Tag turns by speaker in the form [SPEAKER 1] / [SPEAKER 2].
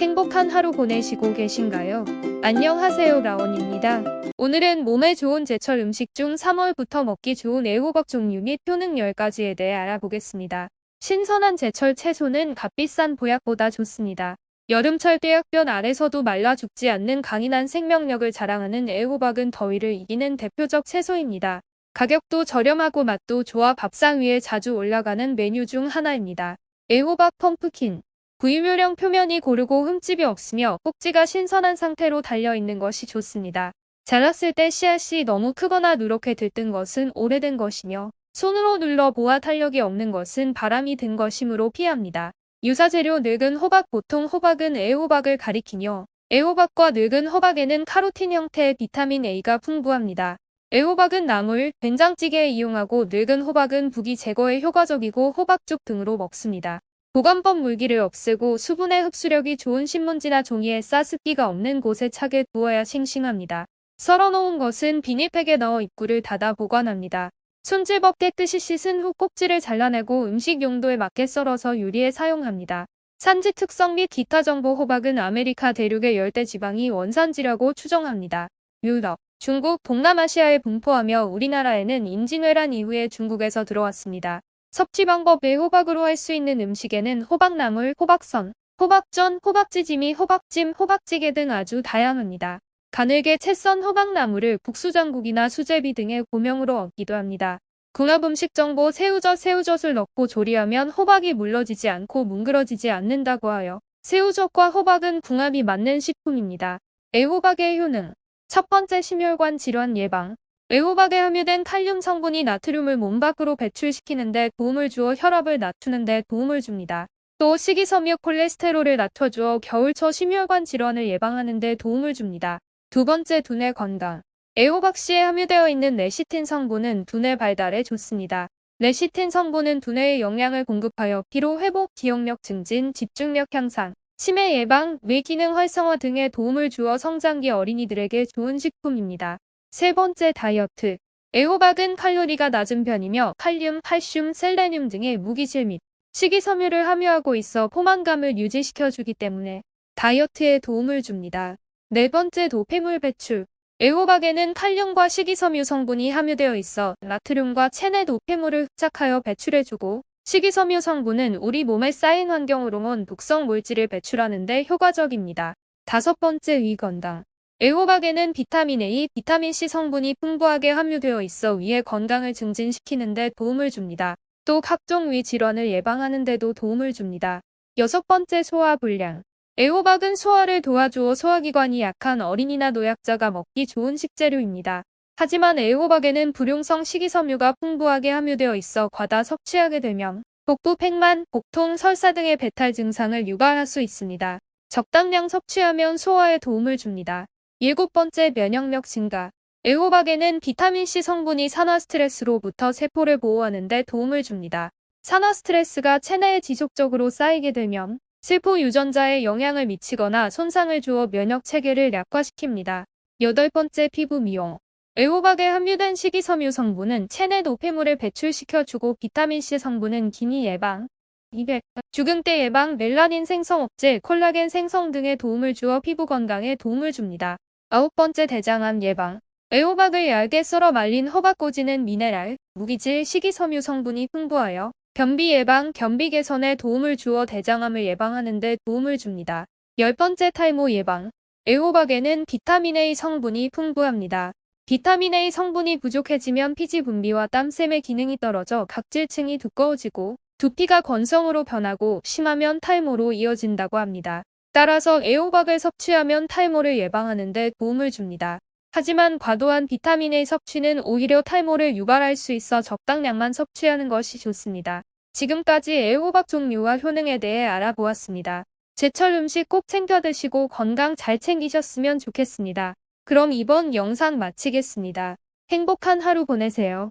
[SPEAKER 1] 행복한 하루 보내시고 계신가요? 안녕하세요 라온입니다. 오늘은 몸에 좋은 제철 음식 중 3월부터 먹기 좋은 애호박 종류 및 효능 10가지에 대해 알아보겠습니다. 신선한 제철 채소는 값비싼 보약보다 좋습니다. 여름철 떼약볕 아래서도 말라 죽지 않는 강인한 생명력을 자랑하는 애호박은 더위를 이기는 대표적 채소입니다. 가격도 저렴하고 맛도 좋아 밥상 위에 자주 올라가는 메뉴 중 하나입니다. 애호박 펌프킨 부유묘령 표면이 고르고 흠집이 없으며 꼭지가 신선한 상태로 달려있는 것이 좋습니다. 자랐을 때 씨앗이 너무 크거나 누렇게 들뜬 것은 오래된 것이며 손으로 눌러 보아 탄력이 없는 것은 바람이 든 것이므로 피합니다. 유사재료 늙은 호박 보통 호박은 애호박을 가리키며 애호박과 늙은 호박에는 카로틴 형태의 비타민 A가 풍부합니다. 애호박은 나물, 된장찌개에 이용하고 늙은 호박은 부기 제거에 효과적이고 호박죽 등으로 먹습니다. 보관법 물기를 없애고 수분의 흡수력이 좋은 신문지나 종이에 싸 습기가 없는 곳에 차게 두어야 싱싱합니다. 썰어놓은 것은 비닐팩에 넣어 입구를 닫아 보관합니다. 손질법 깨끗이 씻은 후 꼭지를 잘라내고 음식 용도에 맞게 썰어서 요리에 사용합니다. 산지 특성 및 기타 정보 호박은 아메리카 대륙의 열대 지방이 원산지라고 추정합니다. 유럽, 중국, 동남아시아에 분포하며 우리나라에는 임진왜란 이후에 중국에서 들어왔습니다. 섭취 방법에 호박으로 할 수 있는 음식에는 호박나물, 호박선, 호박전, 호박찌짐이 호박찜, 호박찌개 등 아주 다양합니다. 가늘게 채 썬 호박나물을 국수장국이나 수제비 등의 고명으로 얻기도 합니다. 궁합 음식 정보 새우젓 새우젓을 넣고 조리하면 호박이 물러지지 않고 뭉그러지지 않는다고 하여 새우젓과 호박은 궁합이 맞는 식품입니다. 애호박의 효능 첫 번째 심혈관 질환 예방 애호박에 함유된 칼륨 성분이 나트륨을 몸 밖으로 배출시키는데 도움을 주어 혈압을 낮추는데 도움을 줍니다. 또 식이섬유 콜레스테롤을 낮춰주어 겨울철 심혈관 질환을 예방하는 데 도움을 줍니다. 두 번째 두뇌 건강. 애호박씨에 함유되어 있는 레시틴 성분은 두뇌 발달에 좋습니다. 레시틴 성분은 두뇌에 영양을 공급하여 피로 회복, 기억력 증진, 집중력 향상, 치매 예방, 뇌 기능 활성화 등에 도움을 주어 성장기 어린이들에게 좋은 식품입니다. 세 번째 다이어트. 애호박은 칼로리가 낮은 편이며 칼륨, 칼슘, 셀레늄 등의 무기질 및 식이섬유를 함유하고 있어 포만감을 유지시켜주기 때문에 다이어트에 도움을 줍니다. 네 번째 노폐물 배출. 애호박에는 칼륨과 식이섬유 성분이 함유되어 있어 나트륨과 체내 노폐물을 흡착하여 배출해주고 식이섬유 성분은 우리 몸에 쌓인 환경으로 온 독성 물질을 배출하는 데 효과적입니다. 다섯 번째 위 건강. 애호박에는 비타민 A, 비타민 C 성분이 풍부하게 함유되어 있어 위의 건강을 증진시키는 데 도움을 줍니다. 또 각종 위 질환을 예방하는 데도 도움을 줍니다. 여섯 번째 소화 불량. 애호박은 소화를 도와주어 소화기관이 약한 어린이나 노약자가 먹기 좋은 식재료입니다. 하지만 애호박에는 불용성 식이섬유가 풍부하게 함유되어 있어 과다 섭취하게 되면 복부 팽만, 복통, 설사 등의 배탈 증상을 유발할 수 있습니다. 적당량 섭취하면 소화에 도움을 줍니다. 일곱 번째 면역력 증가. 애호박에는 비타민C 성분이 산화 스트레스로부터 세포를 보호하는 데 도움을 줍니다. 산화 스트레스가 체내에 지속적으로 쌓이게 되면 세포 유전자에 영향을 미치거나 손상을 주어 면역 체계를 약화시킵니다. 여덟 번째 피부 미용. 애호박에 함유된 식이섬유 성분은 체내 노폐물을 배출시켜주고 비타민C 성분은 기니 예방, 200. 주근대 예방, 멜라닌 생성 억제, 콜라겐 생성 등의 도움을 주어 피부 건강에 도움을 줍니다. 아홉 번째 대장암 예방. 애호박을 얇게 썰어 말린 호박꼬지는 미네랄, 무기질, 식이섬유 성분이 풍부하여 변비 예방, 변비 개선에 도움을 주어 대장암을 예방하는 데 도움을 줍니다. 열 번째 탈모 예방. 애호박에는 비타민 A 성분이 풍부합니다. 비타민 A 성분이 부족해지면 피지 분비와 땀샘의 기능이 떨어져 각질층이 두꺼워지고 두피가 건성으로 변하고 심하면 탈모로 이어진다고 합니다. 따라서 애호박을 섭취하면 탈모를 예방하는 데 도움을 줍니다. 하지만 과도한 비타민 A 섭취는 오히려 탈모를 유발할 수 있어 적당량만 섭취하는 것이 좋습니다. 지금까지 애호박 종류와 효능에 대해 알아보았습니다. 제철 음식 꼭 챙겨 드시고 건강 잘 챙기셨으면 좋겠습니다. 그럼 이번 영상 마치겠습니다. 행복한 하루 보내세요.